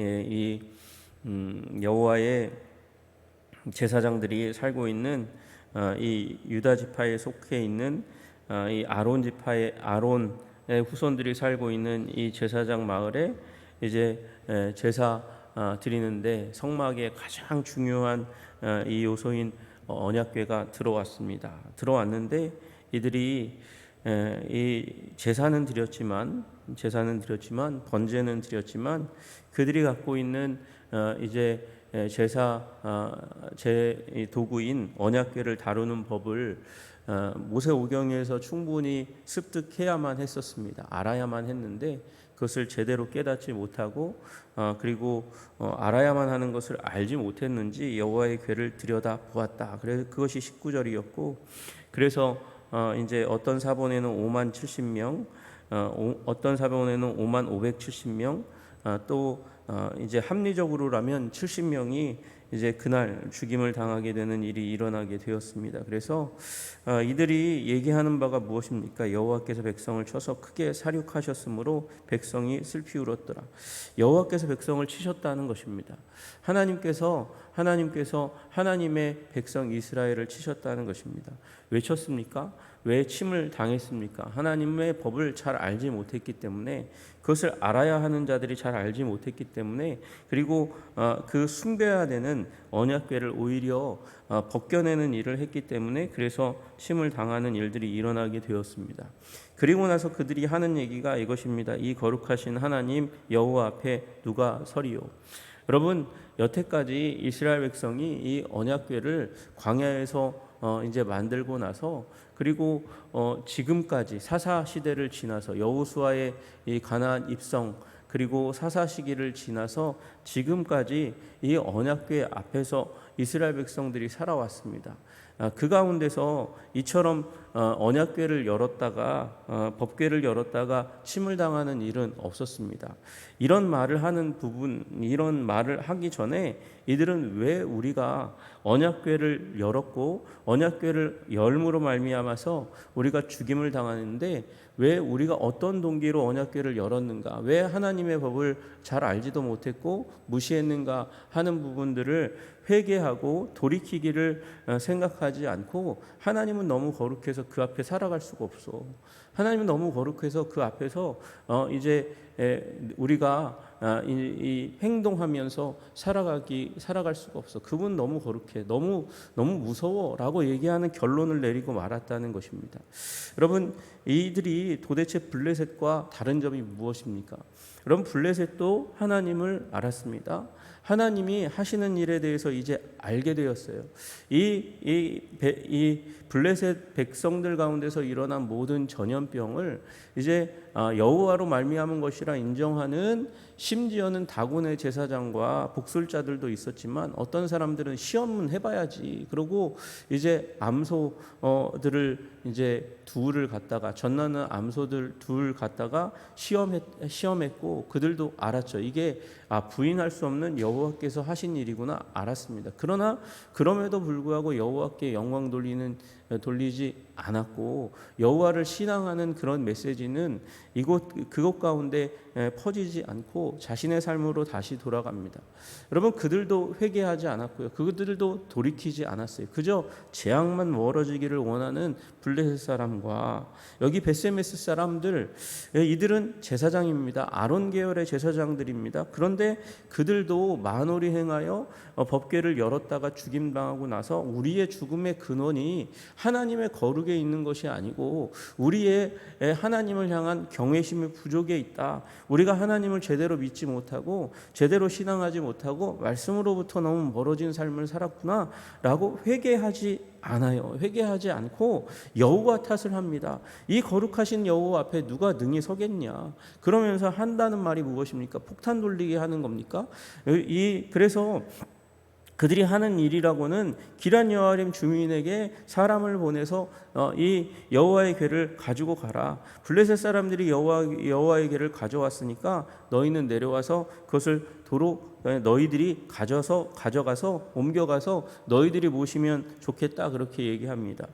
예, 이 음, 여호와의 제사장들이 살고 있는 어, 이 유다 지파에 속해 있는 어, 이 아론 지파의 아론의 후손들이 살고 있는 이 제사장 마을에 이제 에, 제사 어, 드리는데 성막의 가장 중요한 어, 이 요소인 언약궤가 들어왔습니다. 들어왔는데 이들이 에, 이 제사는 드렸지만 제사는 드렸지만 번제는 드렸지만 그들이 갖고 있는 어, 이제 에, 제사 어, 제이 도구인 언약궤를 다루는 법을 어, 모세 오경에서 충분히 습득해야만 했었습니다. 알아야만 했는데 그것을 제대로 깨닫지 못하고 어, 그리고 어, 알아야만 하는 것을 알지 못했는지 여호와의 궤를 들여다 보았다. 그래서 그것이 19절이었고 그래서 어, 이제 어떤 사본에는 5만 70명, 어, 오, 어떤 사본에는 5만 570명, 어, 또 어, 이제 합리적으로라면 70명이 이제 그날 죽임을 당하게 되는 일이 일어나게 되었습니다. 그래서 어, 이들이 얘기하는 바가 무엇입니까? 여호와께서 백성을 쳐서 크게 사륙하셨으므로 백성이 슬피 울었더라. 여호와께서 백성을 치셨다는 것입니다. 하나님께서 하나님께서 하나님의 백성 이스라엘을 치셨다는 것입니다. 왜 쳤습니까? 왜 침을 당했습니까? 하나님의 법을 잘 알지 못했기 때문에 그것을 알아야 하는 자들이 잘 알지 못했기 때문에 그리고 어, 그 숭배해야 되는 언약궤를 오히려 어, 벗겨내는 일을 했기 때문에 그래서 침을 당하는 일들이 일어나게 되었습니다. 그리고 나서 그들이 하는 얘기가 이것입니다. 이 거룩하신 하나님 여호와 앞에 누가 서리요? 여러분 여태까지 이스라엘 백성이 이 언약궤를 광야에서 어, 이제 만들고 나서 그리고 어, 지금까지 사사 시대를 지나서 여호수아의 이 가나안 입성 그리고 사사 시기를 지나서 지금까지 이 언약궤 앞에서 이스라엘 백성들이 살아왔습니다. 아, 그 가운데서 이처럼 어, 언약궤를 열었다가 어, 법궤를 열었다가 침을 당하는 일은 없었습니다. 이런 말을 하는 부분, 이런 말을 하기 전에 이들은 왜 우리가 언약궤를 열었고 언약궤를 열므로 말미암아서 우리가 죽임을 당하는데 왜 우리가 어떤 동기로 언약궤를 열었는가? 왜 하나님의 법을 잘 알지도 못했고 무시했는가 하는 부분들을 회개하고 돌이키기를 어, 생각하지 않고 하나님은 너무 거룩해서 그 앞에 살아갈 수가 없어. 하나님은 너무 거룩해서 그 앞에서 어 이제 우리가 아, 이, 이 행동하면서 살아가기 살아갈 수가 없어. 그분 너무 거룩해. 너무 너무 무서워라고 얘기하는 결론을 내리고 말았다는 것입니다. 여러분 이들이 도대체 블레셋과 다른 점이 무엇입니까? 여러분 블레셋도 하나님을 알았습니다. 하나님이 하시는 일에 대해서 이제 알게 되었어요. 이, 이, 이 블레셋 백성들 가운데서 일어난 모든 전염병을 이제 아, 여호와로 말미암은 것이라 인정하는 심지어는 다곤의 제사장과 복술자들도 있었지만 어떤 사람들은 시험은 해봐야지. 그러고 이제 암소들을 이제 둘을 갖다가 전나는 암소들 둘 갖다가 시험했 시험했고 그들도 알았죠. 이게 아 부인할 수 없는 여호와께서 하신 일이구나 알았습니다. 그러나 그럼에도 불구하고 여호와께 영광 돌리는 돌리지 않았고 여호와를 신앙하는 그런 메시지는 이곳 그곳 가운데 퍼지지 않고 자신의 삶으로 다시 돌아갑니다. 여러분 그들도 회개하지 않았고요. 그들도 돌이키지 않았어요. 그저 재앙만 멀어지기를 원하는 블레셋 사람과 여기 베세메스 사람들 이들은 제사장입니다. 아론 계열의 제사장들입니다. 그런데 그들도 만월이 행하여 어, 법궤를 열었다가 죽임 당하고 나서 우리의 죽음의 근원이 하나님의 거룩에 있는 것이 아니고 우리의 하나님을 향한 경외심의 부족에 있다. 우리가 하나님을 제대로 믿지 못하고 제대로 신앙하지 못하고 말씀으로부터 너무 멀어진 삶을 살았구나라고 회개하지 않아요. 회개하지 않고 여호와 탓을 합니다. 이 거룩하신 여호와 앞에 누가 능히 서겠냐? 그러면서 한다는 말이 무엇입니까? 폭탄 돌리게 하는 겁니까? 이 그래서 그들이 하는 일이라고는 기란 여아림 주민에게 사람을 보내서 어, 이 여호와의 궤를 가지고 가라. 블레셋 사람들이 여호와 여호와의 궤를 가져왔으니까 너희는 내려와서 그것을 도로 너희들이 가져서 가져가서 옮겨가서 너희들이 모시면 좋겠다 그렇게 얘기합니다.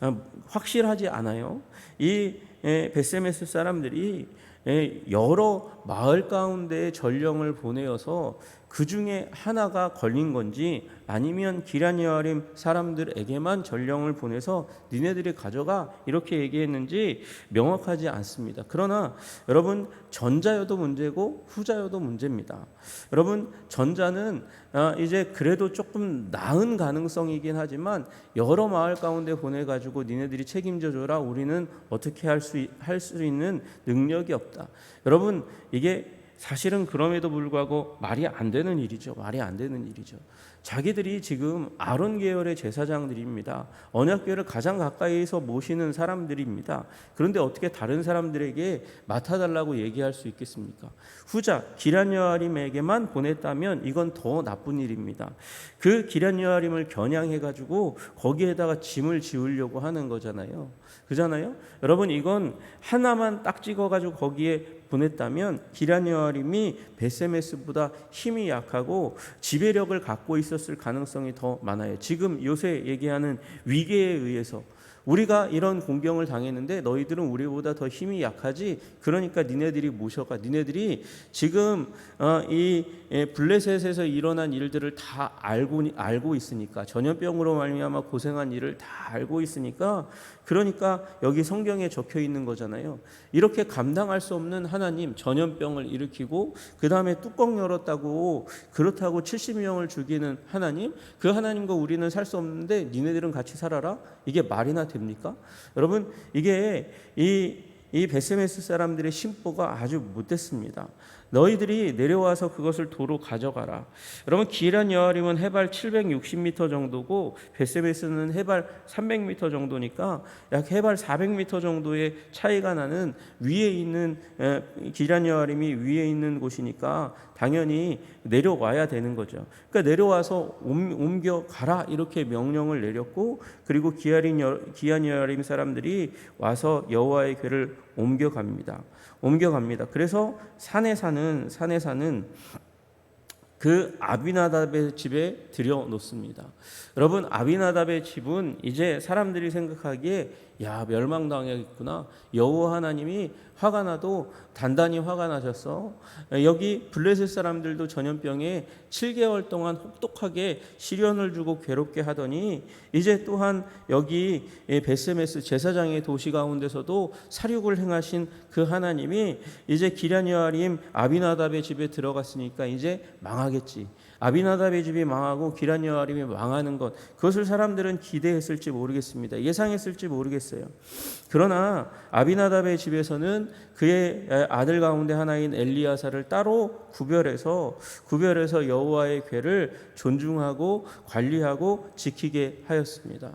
어, 확실하지 않아요. 이 베세메스 사람들이 예, 여러 마을 가운데 전령을 보내어서 그 중에 하나가 걸린 건지 아니면 기란 여아림 사람들에게만 전령을 보내서 니네들이 가져가 이렇게 얘기했는지 명확하지 않습니다. 그러나 여러분 전자여도 문제고 후자여도 문제입니다. 여러분 전자는 아, 이제 그래도 조금 나은 가능성이긴 하지만 여러 마을 가운데 보내 가지고 니네들이 책임져 줘라. 우리는 어떻게 할 수 할수 있는 능력이 없다. 여러분 이게 사실은 그럼에도 불구하고 말이 안 되는 일이죠. 말이 안 되는 일이죠. 자기들이 지금 아론 계열의 제사장들입니다. 언약궤를 가장 가까이서 모시는 사람들입니다. 그런데 어떻게 다른 사람들에게 맡아달라고 얘기할 수 있겠습니까? 후자 기란 여아림에게만 보냈다면 이건 더 나쁜 일입니다. 그 기란 여아림을 겨냥해 가지고 거기에다가 짐을 지우려고 하는 거잖아요. 그잖아요. 여러분 이건 하나만 딱 찍어 가지고 거기에 보냈다면 기란 여아림이 베세메스보다 힘이 약하고 지배력을 갖고 있었을 가능성이 더 많아요. 지금 요새 얘기하는 위계에 의해서 우리가 이런 공경을 당했는데 너희들은 우리보다 더 힘이 약하지. 그러니까 니네들이 모셔가. 니네들이 지금 어, 이 예, 블레셋에서 일어난 일들을 다 알고 알고 있으니까 전염병으로 말미암아 고생한 일을 다 알고 있으니까 그러니까 여기 성경에 적혀 있는 거잖아요. 이렇게 감당할 수 없는 하나님 전염병을 일으키고 그 다음에 뚜껑 열었다고 그렇다고 70명을 죽이는 하나님 그 하나님과 우리는 살 수 없는데 니네들은 같이 살아라 이게 말이나 됩니까? 여러분 이게 이 이 베세메스 사람들의 심보가 아주 못됐습니다. 너희들이 내려와서 그것을 도로 가져가라. 여러분 기란 여아림은 해발 760m 정도고 베세메스는 해발 300m 정도니까 약 해발 400m 정도의 차이가 나는 위에 있는 기란 여아림이 위에 있는 곳이니까 당연히 내려와야 되는 거죠. 그러니까 내려와서 옮겨 가라 이렇게 명령을 내렸고 그리고 기아린 기안 여아림 사람들이 와서 여호와의 궤를 옮겨갑니다. 옮겨갑니다. 그래서 산에 사는 산에 사는 그 아비나답의 집에 들여 놓습니다. 여러분 아비나답의 집은 이제 사람들이 생각하기에 야 멸망당하겠구나 여호와 하나님이 화가 나도 단단히 화가 나셨어 여기 블레셋 사람들도 전염병에 7개월 동안 혹독하게 시련을 주고 괴롭게 하더니 이제 또한 여기 베세메스 제사장의 도시 가운데서도 사륙을 행하신 그 하나님이 이제 기란여아림 아비나답의 집에 들어갔으니까 이제 망하 겠지 아비나답의 집이 망하고 기란 여아림이 망하는 것 그것을 사람들은 기대했을지 모르겠습니다. 예상했을지 모르겠어요. 그러나 아비나답의 집에서는 그의 아들 가운데 하나인 엘리야사를 따로 구별해서 구별해서 여호와의 궤를 존중하고 관리하고 지키게 하였습니다.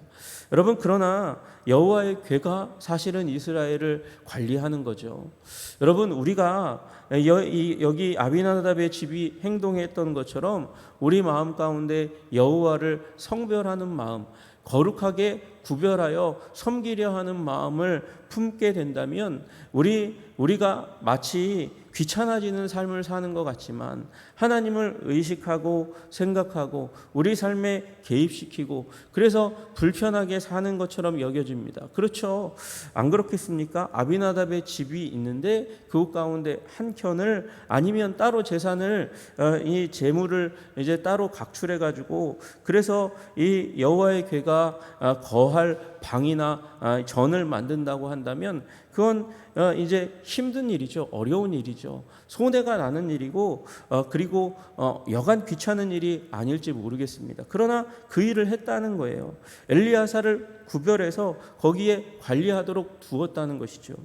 여러분 그러나 여호와의 궤가 사실은 이스라엘을 관리하는 거죠. 여러분 우리가 여기 아비나답의 집이 행동했던 것처럼 우리 마음 가운데 여호와를 성별하는 마음, 거룩하게 구별하여 섬기려 하는 마음을 품게 된다면 우리 우리가 마치 귀찮아지는 삶을 사는 것 같지만 하나님을 의식하고 생각하고 우리 삶에 개입시키고 그래서 불편하게 사는 것처럼 여겨집니다. 그렇죠. 안 그렇겠습니까? 아비나답의 집이 있는데 그 가운데 한 켠을 아니면 따로 재산을 어, 이 재물을 이제 따로 각출해 가지고 그래서 이 여호와의 궤가 어, 거할 방이나 아, 전을 만든다고 한다면 그건 어, 이제 힘든 일이죠. 어려운 일이죠. 손해가 나는 일이고 어, 그리고 어, 여간 귀찮은 일이 아닐지 모르겠습니다. 그러나 그 일을 했다는 거예요. 엘리야사를 구별해서 거기에 관리하도록 두었다는 것이죠.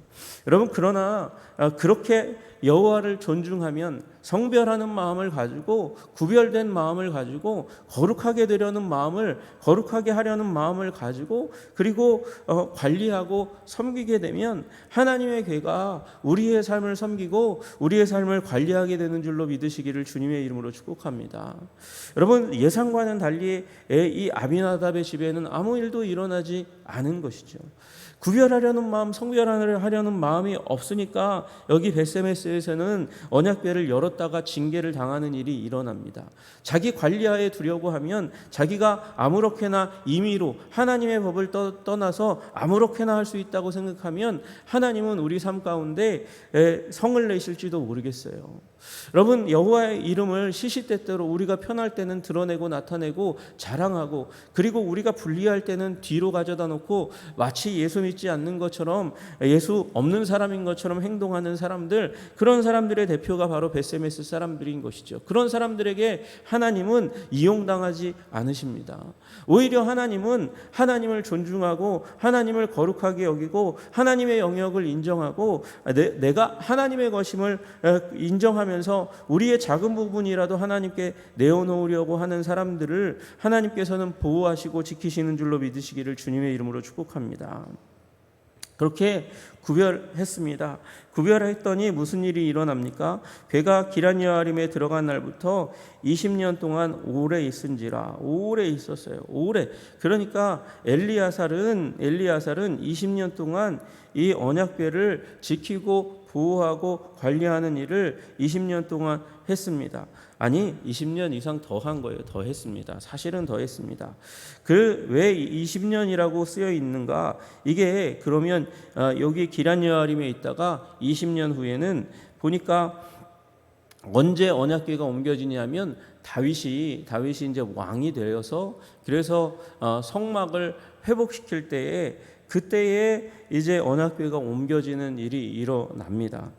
여러분 그러나 그렇게 여호와를 존중하면 성별하는 마음을 가지고 구별된 마음을 가지고 거룩하게 되려는 마음을 거룩하게 하려는 마음을 가지고 그리고 어, 관리하고 섬기게 되면 하나님의 괴가 우리의 삶을 섬기고 우리의 삶을 관리하게 되는 줄로 믿으시기를 주님의 이름으로 축복합니다. 여러분 예상과는 달리 이 아비나답의 집에는 아무 일도 일어나지 않은 것이죠. 구별하려는 마음, 성별하려는 마음이 없으니까 여기 베세메스에서는 언약궤를 열어 열었다가 징계를 당하는 일이 일어납니다. 자기 관리하에 두려고 하면 자기가 아무렇게나 임의로 하나님의 법을 떠, 떠나서 아무렇게나 할 수 있다고 생각하면 하나님은 우리 삶 가운데 에, 성을 내실지도 모르겠어요. 여러분 여호와의 이름을 시시때때로 우리가 편할 때는 드러내고 나타내고 자랑하고 그리고 우리가 불리할 때는 뒤로 가져다 놓고 마치 예수 믿지 않는 것처럼 예수 없는 사람인 것처럼 행동하는 사람들 그런 사람들의 대표가 바로 베세메스 사람들인 것이죠. 그런 사람들에게 하나님은 이용당하지 않으십니다. 오히려 하나님은 하나님을 존중하고 하나님을 거룩하게 여기고 하나님의 영역을 인정하고 내, 내가 하나님의 것임을 어, 인정하 면서 우리의 작은 부분이라도 하나님께 내어놓으려고 하는 사람들을 하나님께서는 보호하시고 지키시는 줄로 믿으시기를 주님의 이름으로 축복합니다. 그렇게 구별했습니다. 구별했더니 무슨 일이 일어납니까? 괴가 기란 여아림에 들어간 날부터 20년 동안 오래 있은지라 오래 있었어요. 오래. 그러니까 엘리야살은 엘리야살은 20년 동안 이 언약궤를 지키고 보호하고 관리하는 일을 20년 동안 했습니다. 아니 20년 이상 더 한 거예요. 더 했습니다. 사실은 더 했습니다. 그 왜 20년이라고 쓰여 있는가? 이게 그러면 어, 여기 기란 여아림에 있다가 20년 후에는 보니까 언제 언약궤가 옮겨지냐면 다윗이 다윗이 이제 왕이 되어서 그래서 어, 성막을 회복시킬 때에 그때에 이제 언약궤가 옮겨지는 일이 일어납니다.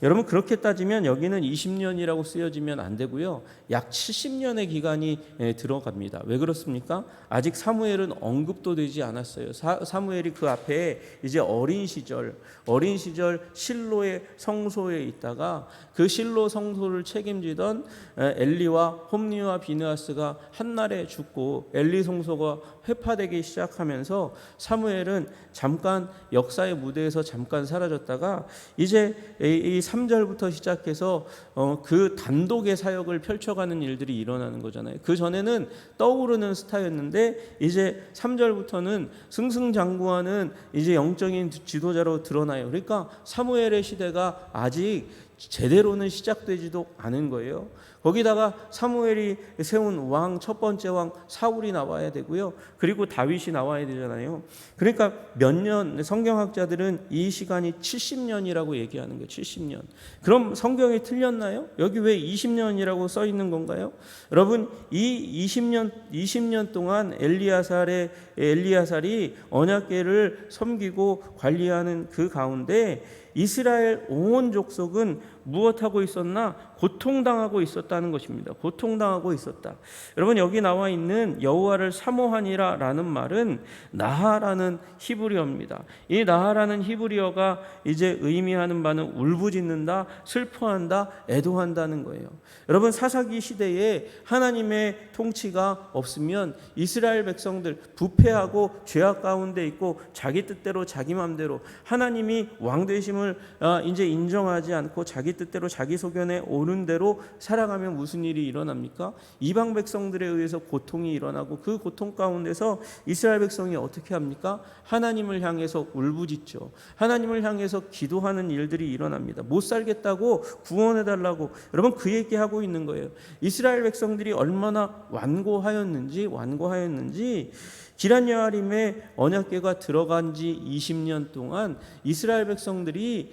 여러분 그렇게 따지면 여기는 20년이라고 쓰여지면 안 되고요. 약 70년의 기간이 예, 들어갑니다. 왜 그렇습니까? 아직 사무엘은 언급도 되지 않았어요. 사, 사무엘이 그 앞에 이제 어린 시절, 어린 시절 실로의 성소에 있다가 그 실로 성소를 책임지던 예, 엘리와 홈리와 비느하스가 한날에 죽고 엘리 성소가 회파되기 시작하면서 사무엘은 잠깐 역사의 무대에서 잠깐 사라졌다가 이제 이 3절부터 시작해서 어, 그 단독의 사역을 펼쳐가는 일들이 일어나는 거잖아요. 그 전에는 떠오르는 스타였는데 이제 3절부터는 승승장구하는 이제 영적인 지도자로 드러나요. 그러니까 사무엘의 시대가 아직 제대로는 시작되지도 않은 거예요. 거기다가 사무엘이 세운 왕 첫 번째 왕 사울이 나와야 되고요. 그리고 다윗이 나와야 되잖아요. 그러니까 몇 년 성경학자들은 이 시간이 70년이라고 얘기하는 거예요. 70년. 그럼 성경이 틀렸나요? 여기 왜 20년이라고 써 있는 건가요? 여러분 이 20년 20년 동안 엘리야살의 엘리야살이 언약궤를 섬기고 관리하는 그 가운데 이스라엘 온 족속은 무엇하고 있었나? 고통당하고 있었다는 것입니다. 고통당하고 있었다. 여러분 여기 나와 있는 여호와를 사모하니라라는 말은 나하라는 히브리어입니다. 이 나하라는 히브리어가 이제 의미하는 바는 울부짖는다, 슬퍼한다, 애도한다는 거예요. 여러분 사사기 시대에 하나님의 통치가 없으면 이스라엘 백성들 부패하고 죄악 가운데 있고 자기 뜻대로 자기 마음대로 하나님이 왕 되심을 어, 이제 인정하지 않고 자기 뜻대로 자기 소견에 오는 대로 살아가면 무슨 일이 일어납니까? 이방 백성들에 의해서 고통이 일어나고 그 고통 가운데서 이스라엘 백성이 어떻게 합니까? 하나님을 향해서 울부짖죠. 하나님을 향해서 기도하는 일들이 일어납니다. 못 살겠다고 구원해 달라고 여러분 그 얘기하고 있는 거예요. 이스라엘 백성들이 얼마나 완고하였는지 완고하였는지 기란 여아림에 언약궤가 들어간 지 20년 동안 이스라엘 백성들이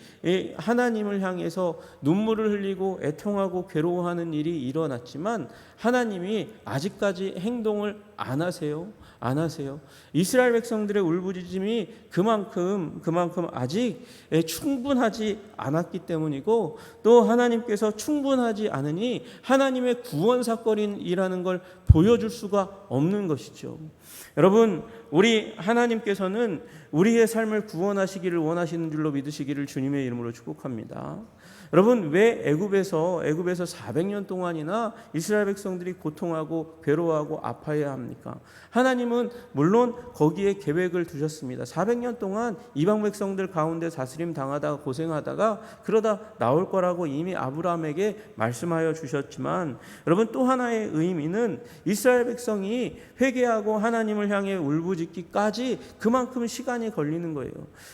하나님을 향해서 눈물을 흘리고 애통하고 괴로워하는 일이 일어났지만 하나님이 아직까지 행동을 안 하세요. 안 하세요. 이스라엘 백성들의 울부짖음이 그만큼 그만큼 아직 충분하지 않았기 때문이고 또 하나님께서 충분하지 않으니 하나님의 구원 사건이라는 걸 보여줄 수가 없는 것이죠. 여러분, 우리 하나님께서는 우리의 삶을 구원하시기를 원하시는 줄로 믿으시기를 주님의 이름으로 축복합니다. 여러분 왜 애굽에서 애굽에서 400년 동안이나 이스라엘 백성들이 고통하고 괴로워하고 아파해야 합니까? 하나님은 물론 거기에 계획을 두셨습니다. 400년 동안 이방 백성들 가운데 다스림 당하다가 고생하다가 그러다 나올 거라고 이미 아브라함에게 말씀하여 주셨지만 여러분 또 하나의 의미는 이스라엘 백성이 회개하고 하나님을 향해 울부 짖기까지 그만큼 시간이 걸리는 거예요.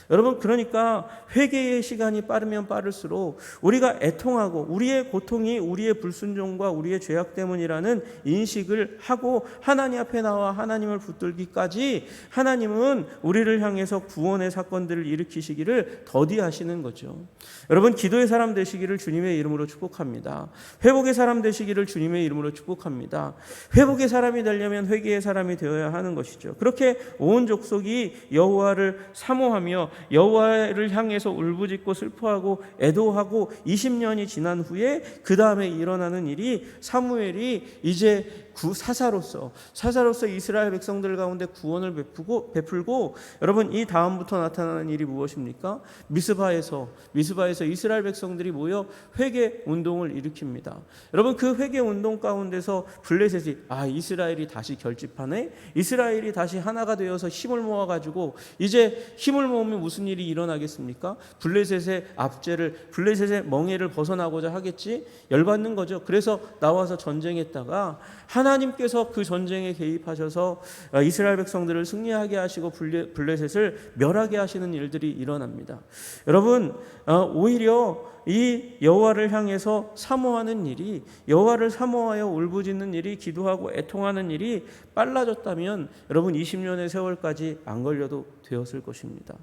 여러분 그러니까 회개의 시간이 빠르면 빠를수록 우리가 애통하고 우리의 고통이 우리의 불순종과 우리의 죄악 때문이라는 인식을 하고 하나님 앞에 나와 하나님을 붙들기까지 하나님은 우리를 향해서 구원의 사건들을 일으키시기를 더디하시는 거죠. 여러분 기도의 사람 되시기를 주님의 이름으로 축복합니다. 회복의 사람 되시기를 주님의 이름으로 축복합니다. 회복의 사람이 되려면 회개의 사람이 되어야 하는 것이죠. 그렇게 온 족속이 여호와를 사모하며 여호와를 향해서 울부짖고 슬퍼하고 애도하고 20년이 지난 후에 그 다음에 일어나는 일이 사무엘이 이제 구 사사로서 사사로서 이스라엘 백성들 가운데 구원을 베푸고 베풀고 여러분 이 다음부터 나타나는 일이 무엇입니까? 미스바에서 미스바에서 이스라엘 백성들이 모여 회개 운동을 일으킵니다. 여러분 그 회개 운동 가운데서 블레셋이 아 이스라엘이 다시 결집하네. 이스라엘이 다시 하나가 되어서 힘을 모아 가지고 이제 힘을 모으면 무슨 일이 일어나겠습니까? 블레셋의 압제를 블레셋의 멍에를 벗어나고자 하겠지 열받는 거죠. 그래서 나와서 전쟁했다가 하나님께서 그 전쟁에 개입하셔서 어, 이스라엘 백성들을 승리하게 하시고 블레- 블레셋을 멸하게 하시는 일들이 일어납니다. 여러분 어, 오히려 이 여호와를 향해서 사모하는 일이 여호와를 사모하여 울부짖는 일이 기도하고 애통하는 일이 빨라졌다면 여러분 20년의 세월까지 안 걸려도 되었을 것입니다.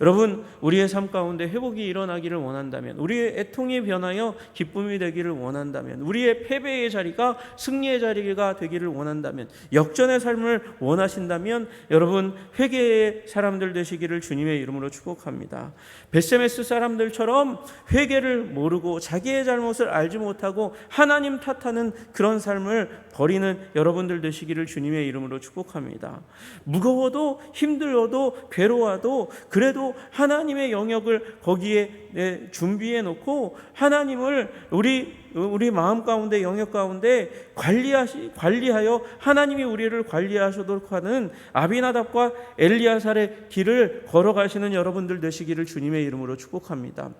여러분 우리의 삶 가운데 회복이 일어나기를 원한다면 우리의 애통이 변하여 기쁨이 되기를 원한다면 우리의 패배의 자리가 승리의 자리가 되기를 원한다면 역전의 삶을 원하신다면 여러분 회개의 사람들 되시기를 주님의 이름으로 축복합니다. 베세메스 사람들처럼 회개를 모르고 자기의 잘못을 알지 못하고 하나님 탓하는 그런 삶을 버리는 여러분들 되시기를 주님의 이름으로 축복합니다. 무거워도 힘들어도 괴로워도 그래도 하나님의 영역을 거기에 네, 준비해 놓고 하나님을 우리 우리 마음 가운데 영역 가운데 관리하시 관리하여 하나님이 우리를 관리하시도록 하는 아비나답과 엘리야살의 길을 걸어가시는 여러분들 되시기를 주님의 이름으로 축복합니다.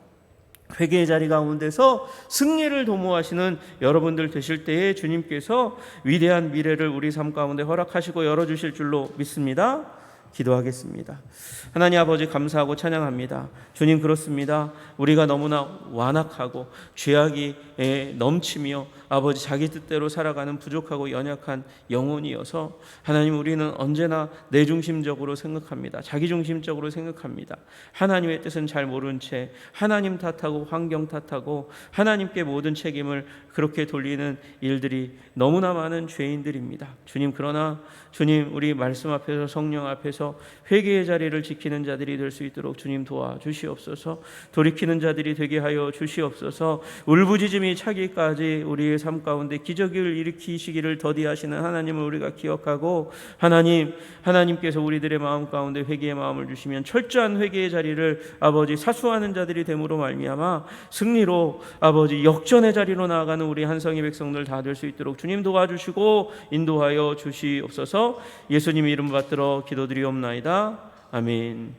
회개의 자리 가운데서 승리를 도모하시는 여러분들 되실 때에 주님께서 위대한 미래를 우리 삶 가운데 허락하시고 열어주실 줄로 믿습니다. 기도하겠습니다. 하나님 아버지 감사하고 찬양합니다. 주님 그렇습니다. 우리가 너무나 완악하고 죄악이 에, 넘치며 아버지 자기 뜻대로 살아가는 부족하고 연약한 영혼이어서 하나님 우리는 언제나 내 중심적으로 생각합니다. 자기 중심적으로 생각합니다. 하나님의 뜻은 잘 모른 채 하나님 탓하고 환경 탓하고 하나님께 모든 책임을 그렇게 돌리는 일들이 너무나 많은 죄인들입니다. 주님 그러나 주님 우리 말씀 앞에서 성령 앞에서 회개의 자리를 지키는 자들이 될 수 있도록 주님 도와 주시옵소서. 돌이키는 자들이 되게 하여 주시옵소서. 울부짖음이 차기까지 우리의 삶 가운데 기적을 일으키시기를 더디하시는 하나님을 우리가 기억하고 하나님 하나님께서 우리들의 마음 가운데 회개의 마음을 주시면 철저한 회개의 자리를 아버지 사수하는 자들이 됨으로 말미암아 승리로 아버지 역전의 자리로 나아가는 우리 한성의 백성들 다 될 수 있도록 주님 도와주시고 인도하여 주시옵소서. 예수님 이름 받들어 기도드리옵나이다. 아멘.